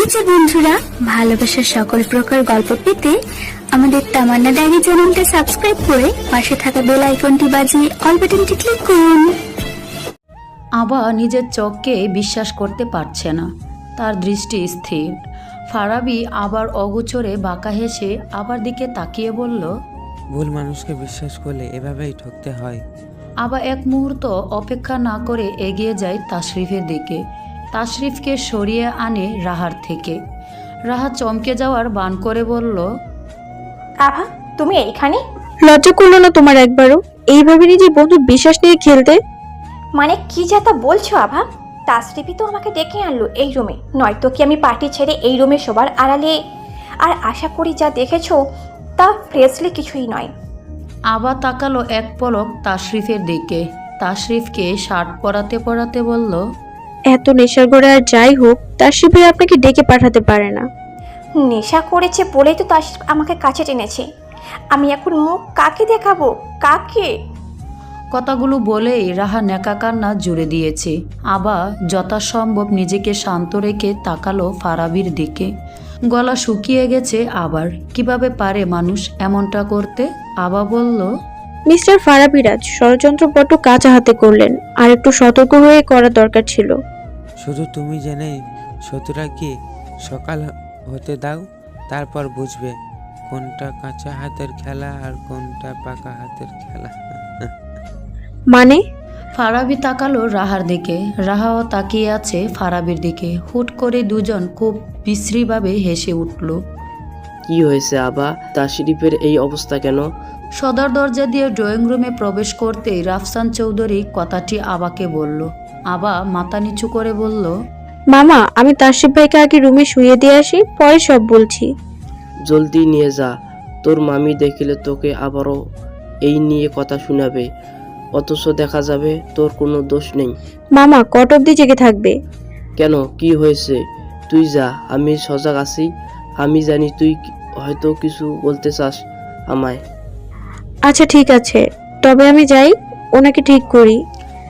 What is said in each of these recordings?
এই যে বন্ধুরা ভালোবাসার সকল প্রকার গল্প পেতে আমাদের তামান্না ডায়েরি চ্যানেলটা সাবস্ক্রাইব করে পাশে থাকা বেল আইকনটি বাজিয়ে অল বাটনটি ক্লিক করুন। আবা নিজের চোখকে বিশ্বাস করতে পারছে না। তার দৃষ্টি স্থির। ফারাবি আবার অগোচরে বাঁকা হেসে আবার দিকে তাকিয়ে বলল ভুল মানুষকে বিশ্বাস করলে এভাবেই ঠকতে হয়। আবা এক মুহূর্ত অপেক্ষা না করে এগিয়ে যায় তাশরিফের দিকে। তাশরিফকে সরিয়ে আনে রাহার থেকে। রাহা চমকে যাওয়ার বান করে বলল আভা তুমি এইখানে? লজ্জা করল না তোমার একবারও? এইভাবে নিজে বন্ধু বিশ্বাস নিয়ে খেলতে? মানে কি যা তা বলছো আভা? তাসরিফি তো আমাকে ডেকে আনলো এই রুমে। নয়তো কি আমি পার্টি ছেড়ে এই রুমে সবার আড়ালে? আর আশা করি যা দেখেছ তা ফ্রেশলি কিছুই নয়। আবা তাকালো এক পলক তাশরিফের দিকে। তাশরিফকে শার্ট পরাতে পরাতে বলল এত নেশার গড়ে আর যাই হোক তার শিবিরে আপনাকে ডেকে পাঠাতে পারে না। নেশা করেছে বলেই তো তাসরিফ আমাকে কাছে টেনেছে। আমি এখন মুখ কাকে দেখাবো? কাকে? কথাগুলো বলেই রাহা নেকা কান্না জুড়ে দিয়েছে। আবা যথাসম্ভব নিজেকে শান্ত রেখে তাকালো ফারাবির দিকে। গলা শুকিয়ে গেছে আবার। কীভাবে পারে মানুষ এমনটা করতে? আবা বলল মিস্টার ফারাবিরাজ ষড়যন্ত্র বড্ড কাঁচা হাতে করলেন আর একটু সতর্ক হয়ে করা দরকার ছিল। শুধু তুমি জেনে শত্রুরা কি সকাল হতে দাও? তারপর বুঝবে কোনটা কাঁচা হাতের খেলা আর কোনটা পাকা হাতের খেলা। মানে? ফারাবি তাকালো রাহার দিকে। রাহাও তাকিয়ে আছে ফারাবির দিকে। হুট করে দুজন খুব বিশ্রীভাবে হেসে উঠল। কি হয়েছে আবা? তাশরিফের এই অবস্থা কেন? সদর দরজা দিয়ে ড্রয়িং রুমে প্রবেশ করতেই রাফসান চৌধুরী কথাটি আবাকে বলল। আবা মাথা নিচু করে বলল মামা আমি তাসিফ ভাইকে আগে রুমে শুয়ে দিয়ে আসি পরে সব বলছি। জলদি নিয়ে যা তোর মামি দেখলে তোকে আবারও এই নিয়ে কথা শোনাবে অথচ দেখা যাবে তোর কোনো দোষ নেই। মামা কট অব্দি জেগে থাকবে? কেন কি হয়েছে? তুই যা আমি সজাগ আছি আমি জানি তুই হয়তো কিছু বলতে চাস আমায়। আচ্ছা ঠিক আছে। তবে আমি যাই ওনাকে ঠিক করি।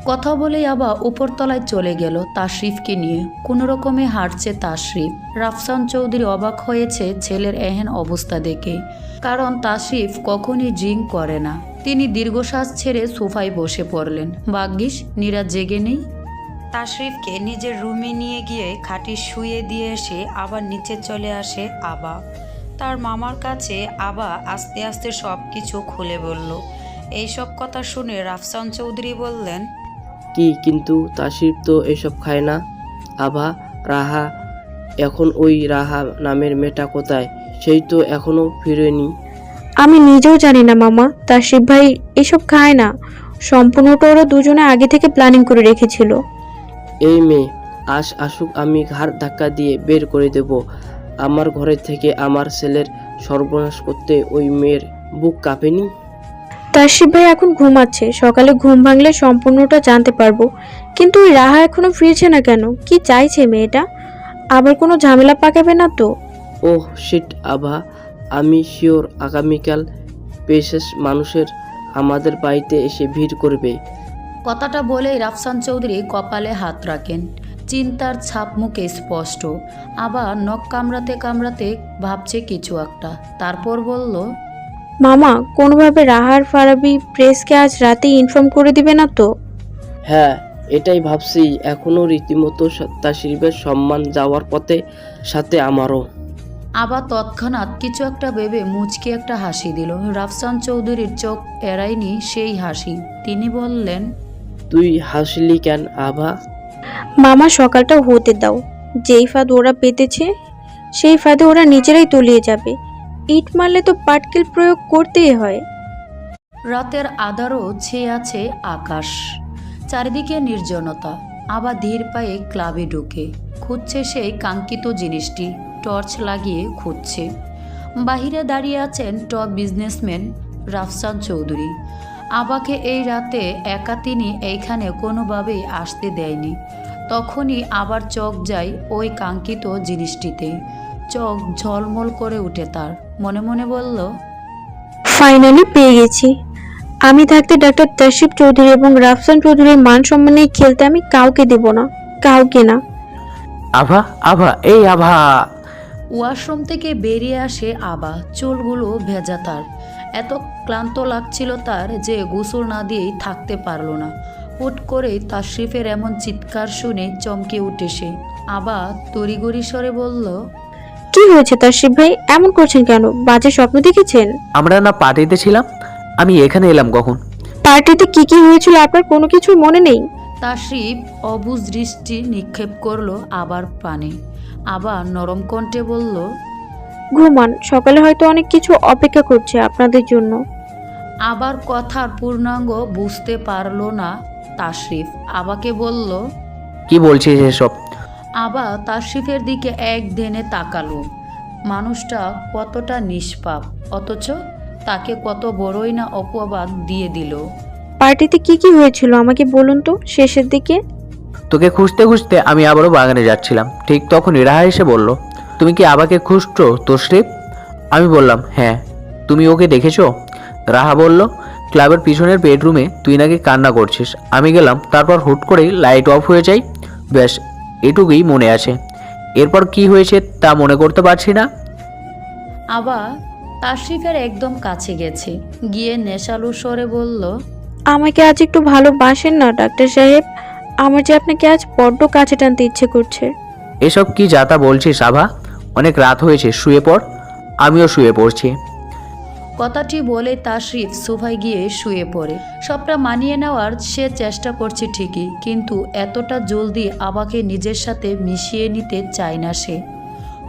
কথা বলেই আবার উপরতলায় চলে গেল তাশরিফকে নিয়ে। কোনো রকমে হাঁটছে তাশরিফ। রাফসান চৌধুরী অবাক হয়েছে ছেলের এহেন অবস্থা দেখে। কারণ তাশরিফ কখনই ড্রিঙ্ক করে না। তিনি দীর্ঘশ্বাস ছেড়ে সোফায় বসে পড়লেন। ভাগ্যিস নীরা জেগে নেই। তাশরিফকে নিজের রুমে নিয়ে গিয়ে খাটি শুয়ে দিয়ে এসে আবার নিচে চলে আসে আবা। তার মামার কাছে আবা আস্তে আস্তে সব কিছু খুলে বলল। এইসব কথা শুনে রাফসান চৌধুরী বললেন কি কিন্তু তাশরিফ তো এসব খায় না? আভা রাহা এখন ওই রাহা নামের মেয়েটা কোথায়? সেই তো এখনও ফিরেনি। আমি নিজেও জানি না মামা। তাসিফ ভাই এসব খায় না। সম্পূর্ণটা ওরা দুজনে আগে থেকে প্ল্যানিং করে রেখেছিল। এই মেয়ে আস আসুক আমি ঘাড় ধাক্কা দিয়ে বের করে দেব। আমার ঘরে থেকে আমার ছেলের সর্বনাশ করতে ওই মেয়ের বুক কাঁপেনি? তাসিফ ভাই এখন ঘুমাচ্ছে। সকালে ঘুম ভাঙলে সম্পূর্ণটা জানতে পারব। কিন্তু ওই রাহা এখনও ফিরছে না কেন? কি চাইছে মেয়েটা? আবার কোনো ঝামেলা পাকাবে না তো? ওহ শিট আভা। আমি শিওর আগামীকাল পেশেষ মানুষের আমাদের বাড়িতে এসে ভিড় করবে। কথাটা বলেই রাফসান চৌধুরী কপালে হাত রাখেন। চিন্তার ছাপ মুখে স্পষ্ট। আবার নখ কামড়াতে কামড়াতে ভাবছে কিছু একটা। তারপর বলল মামা কোনোভাবে রাহার ফারাবি প্রেসকে আজ রাতে ইনফর্ম করে দিবে না তো? হ্যাঁ এটাই ভাবছি। এখনও রীতিমতো তাশরিফের সম্মান যাওয়ার পথে সাথে আমারও। আবার তৎক্ষণাৎ কিছু একটা ভেবে মুচকি একটা হাসি দিল। রাফসান চৌধুরীর চোখ এড়ায়নি সেই হাসি। তিনি বললেন তুই হাসলি কেন আভা? মামা সকালটা হতে দাও। যেই ফাঁদ ওরা পেতেছে, সেই ফাঁদে ওরা নিজেরাই তলিয়ে যাবে। ইট মারলে তো পাটকেল প্রয়োগ করতেই হয়। রাতের আধারও ছেয়ে আছে আকাশ। চারিদিকে নির্জনতা, আবার ধীর পায়ে ক্লাবে ঢুকে। খুঁজছে সেই কাঙ্ক্ষিত জিনিসটি, টর্চ লাগিয়ে খুঁজছে। বাহিরে দাঁড়িয়ে আছেন টপ বিজনেসম্যান রাফসান চৌধুরী। আবাকে এই রাতে একা তিনি এইখানে কোনোভাবেই আসতে দেয়নি। তখনই আবার চোখ যায় ওই কাঙ্ক্ষিত জিনিসটিতে। চোখ ঝলমল করে উঠে তার। মনে মনে বলল ফাইনালি পেয়ে গেছি। আমি থাকতে ডাক্তার তশিফ চৌধুরী এবং রাফসান চৌধুরীর মান সম্মানে খেলতে আমি কাউকে দেব না কাউকে না। আভা আভা এই আভা। ওয়াশরুম থেকে বেরিয়ে আসে আবা চুলগুলো ভেজা তার। এত ক্লান্ত লাগছিল তার যে গোসল না দিয়েই থাকতে পারল না। হুট করে তাশরিফের এমন চিৎকার শুনে চমকে উঠে সে। আবা তড়িগড়ি স্বরে বলল কি হয়েছে তাসিফ ভাই? এমন করছেন কেন? বাজে স্বপ্ন দেখেছেন? আমরা না পার্টিতে ছিলাম। আমি এখানে এলাম কখন? পার্টিতে কি কি হয়েছিল আপনার কোনো কিছু মনে নেই? তাশরিফ অবুজ দৃষ্টি নিক্ষেপ করল আবার পানে আবার নরম কণ্ঠে বলল ঘুমান সকালে হয়তো অনেক কিছু অপেক্ষা করছে আপনাদের জন্য। আবার কথার পূর্ণাঙ্গ বুঝতে পারল না তাশরিফ আবাকে বলল কি বলছিস এসব? আবা তাশরিফের দিকে এক ধ্যানে তাকালো। মানুষটা কতটা নিষ্পাপ অথচ তাকে কত বড়ই না অপবাদ দিয়ে দিল। পার্টিতে কি কি হয়েছিল আমাকে বলুন তো শেষের দিকে? তোকে খুঁজতে খুঁজতে আমি আবারও বাগানে যাচ্ছিলাম। ঠিক তখন রাহা এসে বলল তুমি কি আবাকে খুঁজছো তোশরিফ? আমি বললাম হ্যাঁ। তুমি ওকে দেখেছ? রাহা বলল ক্লাবের পিছনের বেডরুমে তুই নাকি কান্না করছিস? আমি গেলাম তারপর হুট করেই লাইট অফ হয়ে যায় ব্যাস এটুকুই মনে আছে। এরপর কি হয়েছে তা মনে করতে পারছি না। আবার তাশরিফের একদম কাছে গেছে। গিয়ে নেশালু স্বরে বলল আমাকে আজ একটু ভালোবাসেন না ডাক্তার সাহেব? আমার যে আপনাকে আজ বড্ড কাছে টানতে ইচ্ছে করছে। এসব কি যাতা বলছিস আভা? অনেক রাত হয়েছে শুয়ে পড়। আমিও শুয়ে পড়ছি। কথাটি বলে তাশরিফ সোফায় গিয়ে শুয়ে পড়ে। সবটা মানিয়ে নেওয়ার সে চেষ্টা করছে ঠিকই, কিন্তু এতটা জলদি আবাকে নিজের সাথে মিশিয়ে নিতে চায় না সে।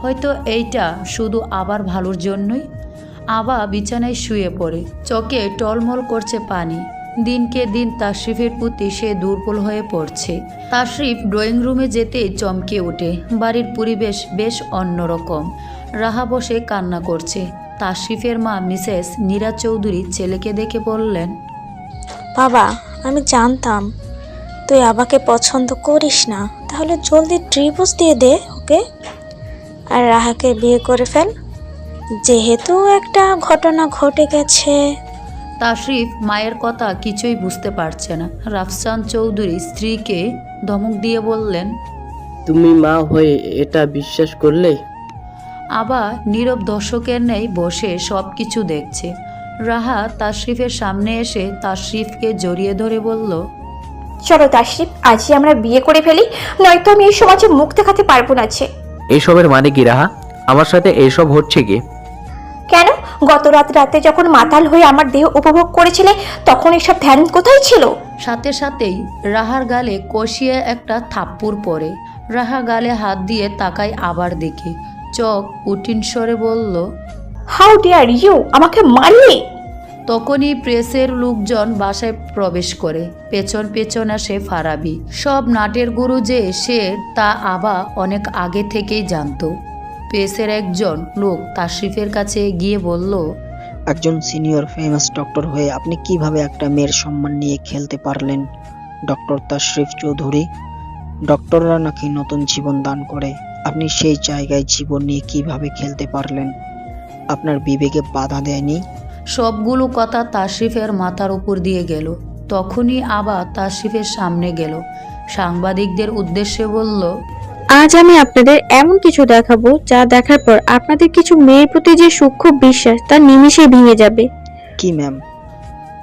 হয়তো এইটা শুধু আবার ভালোর জন্যই? আবা বিছানায় শুয়ে পড়ে, চোখে টলমল করছে পানি। দিনকে দিন তাশরিফের প্রতি সে দুর্বল হয়ে পড়ছে। তাশরিফ ড্রয়িং রুমে যেতেই চমকে ওঠে, বাড়ির পরিবেশ বেশ অন্যরকম। রাহা বসে কান্না করছে। তাশরিফের মা মিসেস নীরা চৌধুরী ছেলেকে দেখে বললেন বাবা আমি জানতাম। তুই আবাকে পছন্দ করিস না তাহলে জলদি ডিভোর্স দিয়ে দে ওকে? আর রাহাকে বিয়ে করে ফেল। যেহেতু একটা ঘটনা ঘটে গেছে। তাশরিফ মায়ের কথা কিছুই বুঝতে পারছে না। রাফসান চৌধুরী স্ত্রীকে ধমক দিয়ে বললেন তুমি মা হয়ে এটা বিশ্বাস করলে? আবার নীরব দর্শকের নেই বসে সব কিছু দেখছে। রাহা তাশরিফের সামনে এসে তাশরিফকে জড়িয়ে ধরে বলল চলো তাশরিফ আজই আমরা বিয়ে করে ফেলি নয়তো আমি এই সমাজে মুখ দেখাতে পারব না যে। এইসবের মানে কি রাহা? আমার সাথে এইসব হচ্ছে কি? কেন? গত রাত রাতে যখন মাতাল হয়ে আমার দেহ উপভোগ করেছিলে তখন এসব ধ্যান কোথায় ছিল? সাথে সাথেই রাহার গালে কষিয়ে একটা থাপ্পুর পড়ে। রাহা গালে হাত দিয়ে তাকায় আবার দেখে। চোখ কঠিন স্বরে বলল হাউ ডিয়ার ইউ আমাকে মারলি? তখনই প্রেসের লোকজন বাসায় প্রবেশ করে। পেছন পেছন আসে ফারাবি। সব নাটের গুরু যে সে তা আবা অনেক আগে থেকেই জানতো। প্রেসের একজন লোক তাশরিফের কাছে গিয়ে বলল একজন সিনিয়র ফেমাস ডক্টর হয়ে আপনি কীভাবে একটা মেয়ের সম্মান নিয়ে খেলতে পারলেন? ডক্টর তাশরিফ চৌধুরী ডক্টররা নাকি নতুন জীবন দান করে। আপনি সেই জায়গায় জীবন নিয়ে কীভাবে খেলতে পারলেন? আপনার বিবেকে বাধা দেয়নি? সবগুলো কথা তাশরিফের মাথার উপর দিয়ে গেল। তখনই আবার তাশরিফের সামনে গেল। সাংবাদিকদের উদ্দেশ্যে বলল আজ আমি আপনাদের এমন কিছু দেখাবো যা দেখার পর আপনাদের কিছু মেয়ের প্রতি যে সূক্ষ্ম বিশ্বাস তা নিমিষে ভেঙে যাবে। কি ম্যাম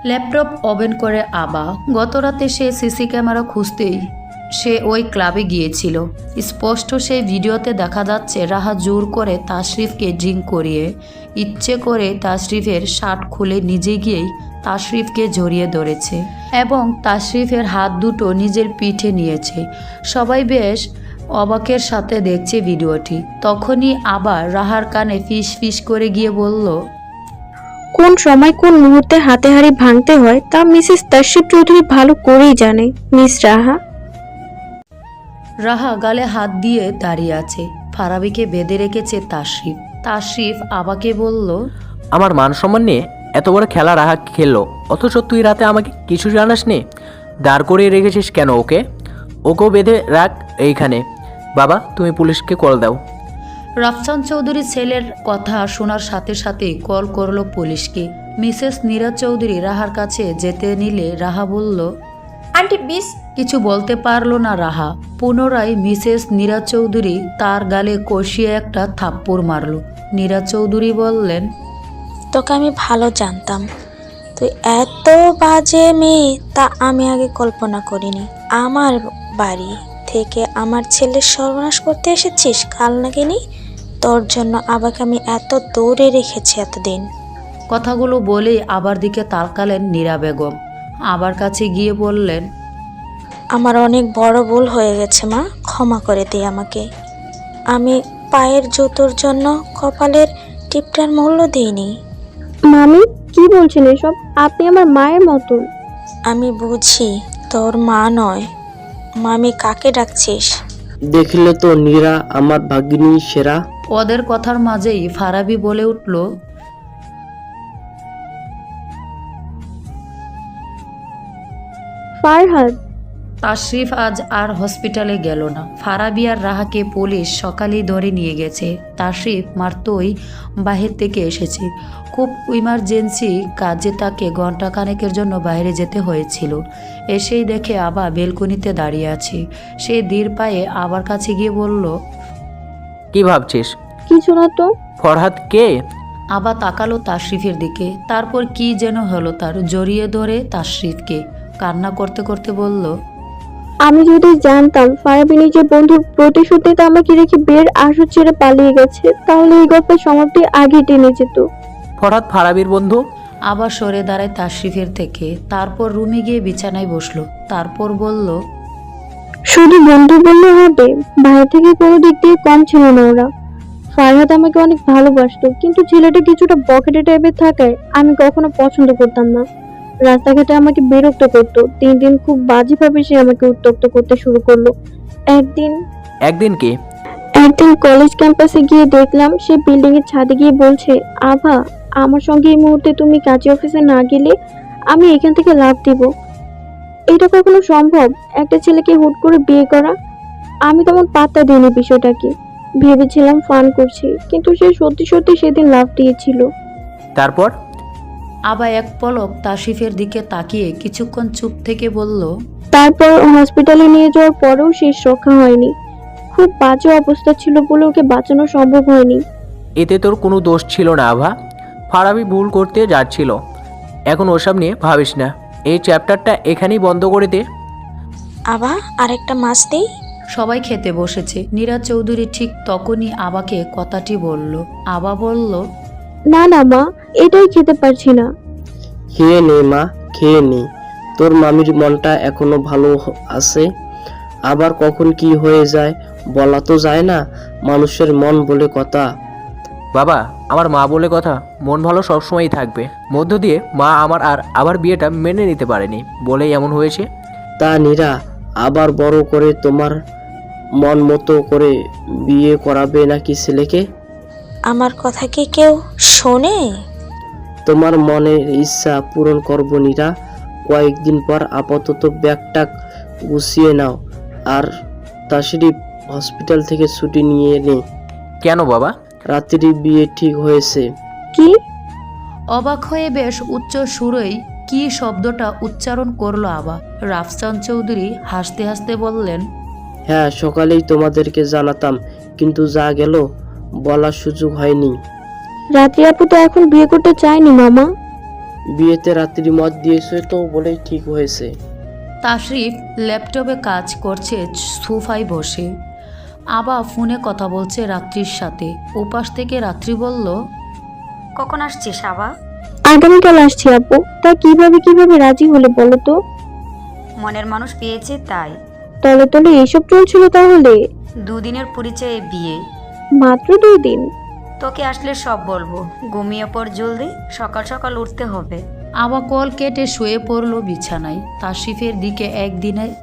ল্যাপটপ ওপেন করে আবা গতরাতে সে সিসি ক্যামেরা খুঁজতেই সে ওই ক্লাবে গিয়েছিল। স্পষ্ট সেই ভিডিওতে দেখা যাচ্ছে রাহা জোর করে তাশরিফকে ড্রিঙ্ক করিয়ে, ইচ্ছে করে তাশরিফের শার্ট খুলে নিজে গিয়েই তাশরিফকে জড়িয়ে ধরেছে এবং তাশরিফের হাত দুটো নিজের পিঠে নিয়েছে। সবাই বেশ অবাকের সাথে দেখছে ভিডিওটি। তখনই আবার রাহার কানে ফিস ফিস করে গিয়ে বলল, কোন সময় কোন মুহূর্তে হাতে হাড়ি ভাঙতে হয় তা মিসেস তাশরিফ চৌধুরী ভালো করেই জানে। মিস রাহা রাহা গালে হাত দিয়ে দাঁড়িয়ে আছে। ফারাবিকে বেঁধে রেখেছে তাশরিফ। তাশরিফ আবাকে বলল আমার মান সম্মান নিয়ে এত বড় খেলা রাহা খেললো। অথচ তুই রাতে আমাকে কিছু জানাস নে? দাঁড় করিয়ে রেখেছিস কেন ওকে? ওকেও বেঁধে রাখ এইখানে। বাবা তুমি পুলিশকে কল দাও। রাফসান চৌধুরী ছেলের কথা শোনার সাথে সাথেই কল করল পুলিশকে। মিসেস নীরজ চৌধুরী রাহার কাছে যেতে নিলে রাহা বলল আন্টি বিস কিছু বলতে পারল না রাহা। পুনরায় মিসেস নীরা চৌধুরী তার গালে কষিয়ে একটা থাপ্পড় মারল। নীরা চৌধুরী বললেন তোকে আমি ভালো জানতাম। তুই এত বাজে মেয়ে তা আমি আগে কল্পনা করিনি। আমার বাড়ি থেকে আমার ছেলের সর্বনাশ করতে এসেছিস কাল নাকিনি তোর জন্য আবাকে আমি এত দৌড়ে রেখেছি এতদিন। কথাগুলো বলেই আবার দিকে তাকালেন নীরা বেগম। আবার কাছে গিয়ে বললেন আমার অনেক বড় ভুল হয়ে গেছে মা। ক্ষমা করে দে আমাকে। আমি পায়ের জুতোর জন্য কপালের টিপটার মূল্য দিইনি। মামি কি বলছেন এসব? আপনি আমার মায়ের মতন। আমি বুঝি তোর মা নয়। মামি কাকে ডাকছিস? দেখলে তো নীরা আমার ভাগ্নি সেরা। ওদের কথার মাঝেই ফারাবি বলে উঠল ফারহাদ তাশরিফ আজ আর হসপিটালে গেল না। ফারাবি আর রাহাকে পুলিশ সকালেই ধরে নিয়ে গেছে। তাশরিফ মাত্রই বাহির থেকে এসেছে। খুব ইমার্জেন্সি কাজে তাকে ঘণ্টা কানেকের জন্য বাইরে যেতে হয়েছিল। এসেই দেখে আবা বেলকনিতে দাঁড়িয়ে আছে। সে ধীর পায়ে আবার কাছে গিয়ে বলল কি ভাবছিস? কিছু না তো। ফরহাদ কে? আবা তাকালো তাশরিফের দিকে। তারপর কি যেন হলো তার জড়িয়ে ধরে তাশরিফকে। কান্না করতে করতে বলল আমি যদি জানতাম ফারাবি নিজের বন্ধুর প্রতিশোধ নিতে আমাকে রেখে বের আসর ছেড়ে পালিয়ে গেছে তাহলে এই গল্পের সমাপ্তি আগে টেনে যেত। হঠাৎ ফারাবির বন্ধু? আবার সরে দাঁড়ায় তাশরিফের থেকে তারপর রুমে গিয়ে বিছানায় বসল তারপর বলল শুধু বন্ধু বললে হবে বাইরে থেকে কোনো দিক দিয়ে কম ছিল না ওরা। ফারহাদ আমাকে অনেক ভালোবাসতো কিন্তু ছেলেটা কিছুটা বকেটে টাইপের থাকায় আমি কখনো পছন্দ করতাম না। রাস্তাঘাটে আমাকে বিরক্ত করতো। দিন দিন খুব বাজেভাবে সে আমাকে উত্তক্ত করতে শুরু করল। একদিন একদিন কি? একদিন কলেজ ক্যাম্পাসে গিয়ে দেখলাম সে বিল্ডিং এর ছাদে গিয়ে বলছে আভা আমার সঙ্গে এই মুহূর্তে তুমি কাজী অফিসে না গেলে আমি এখান থেকে লাভ দিব। এটা কখনো সম্ভব? একটা ছেলেকে হুট করে বিয়ে করা? আমি তেমন পাত্তা দিইনি বিষয়টাকে। ভেবেছিলাম ফান করছি কিন্তু সে সত্যি সত্যি সেদিন লাভ দিয়েছিল। তারপর? আবার এক পলক তাশরিফের দিকে তাকিয়ে কিছুক্ষণ চুপ থেকে বলল তারপর হসপিটালে নিয়ে যাওয়ার পরেও শেষ রক্ষা হয়নি। খুব বাজে অবস্থা ছিল বলে ওকে বাঁচানো সম্ভব হয়নি। এতে তোর কোনো দোষ ছিল না আভা। ফারাবি ভুল করতে যাচ্ছিল। এখন ওসব নিয়ে ভাবিস না। এই চ্যাপ্টারটা এখানেই বন্ধ করে দে। আবা আরেকটা মাছ দিই? সবাই খেতে বসেছে। নীরা চৌধুরী ঠিক তখনই আবাকে কথাটি বলল। আবা বলল না না মা এটাই খেতে পারছি না। খেয়ে নে মা খেয়ে নে। তোর মামির মনটা এখনও ভালো আছে। আবার কখন কি হয়ে যায় বলা তো যায় না মানুষের মন বলে কথা। বাবা আমার মা বলে কথা মন ভালো সবসময়ই থাকবে। মধ্য দিয়ে মা আমার আর আবার বিয়েটা মেনে নিতে পারেনি বলেই এমন হয়েছে। তা নীরা আবার বড় করে তোমার মন মতো করে বিয়ে করাবে নাকি ছেলেকে? আমার কথা কি কেউ শোনে? তোমার মনের ইচ্ছা পূরণ করব নীরা। কয়েকদিন পর আপাতত ব্যাগটা গুছিয়ে নাও আর তাশরিফ হসপিটাল থেকে ছুটি নিয়ে নে। কেন বাবা? রাত্রি বিয়ে ঠিক হয়েছে। কি? অবাক হয়ে বেশ উচ্চ সুরেই কি শব্দটা উচ্চারণ করল আবা। রাফসান চৌধুরী হাসতে হাসতে বললেন হ্যাঁ সকালেই তোমাদেরকে জানাতাম কিন্তু যা গেল বলার সুযোগ হয়নি। রাত্রি আপু তো এখন বিয়ে করতে চায়নি মামা। বিয়েতে রাত্রি মত দিয়েছে তো বলেই ঠিক হয়েছে। তাশরিফ ল্যাপটপে কাজ করছে সোফায় বসে। আবা ফোনে কথা বলছে রাত্রির সাথে। ওপাশ থেকে রাত্রি বলল কখন আসছিস আবা? আগামীকাল আসছি আপু। তা কীভাবে কীভাবে রাজি হলে বলো তো? মনের মানুষ পেয়েছে তাই। তলে তলে এসব চলছিল তাহলে? দুদিনের পরিচয়ে বিয়ে। মাত্র দুই দিন তোকে আসলে সব বলব। ঘুমিয়ে পড় জলদি সকাল সকাল উঠতে হবে। আবা কল কেটে শুয়ে পড়ল বিছানায়। তাশরিফের দিকে একদিনে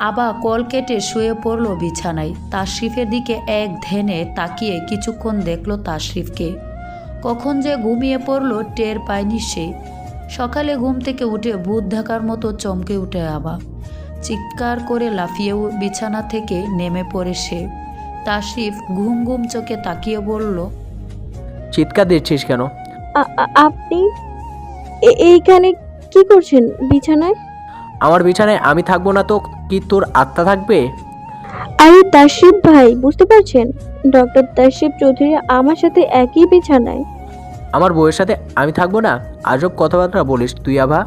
আবা কল কেটে শুয়ে পড়ল বিছানায়। তাশরিফের দিকে এক ধ্যানে তাকিয়ে কিছুক্ষণ দেখল তাশরিফকে কখন যে ঘুমিয়ে পড়ল টের পায়নি সে। সকালে ঘুম থেকে উঠে ভূত ঢাকার মতো চমকে উঠে আবা চিৎকার করে লাফিয়ে বিছানা থেকে নেমে পড়ে সে। তাশরিফ ঘুম ঘুম চোখে তাকিয়ে বলল চিৎকার দিচ্ছিস কেন? আপনি এ- এইখানে কি করছেন? বিছানায়? আমার বিছানায় আমি থাকব না তো কি তোর আত্মা থাকবে? আরে তাশরিফ ভাই বুঝতে পারছেন? ডক্টর তাশরিফ চৌধুরী আমার সাথে একই বিছানায়। আমার বউয়ের সাথে আমি থাকব না? আজব কথাবার্তা বলিস তুই আভা।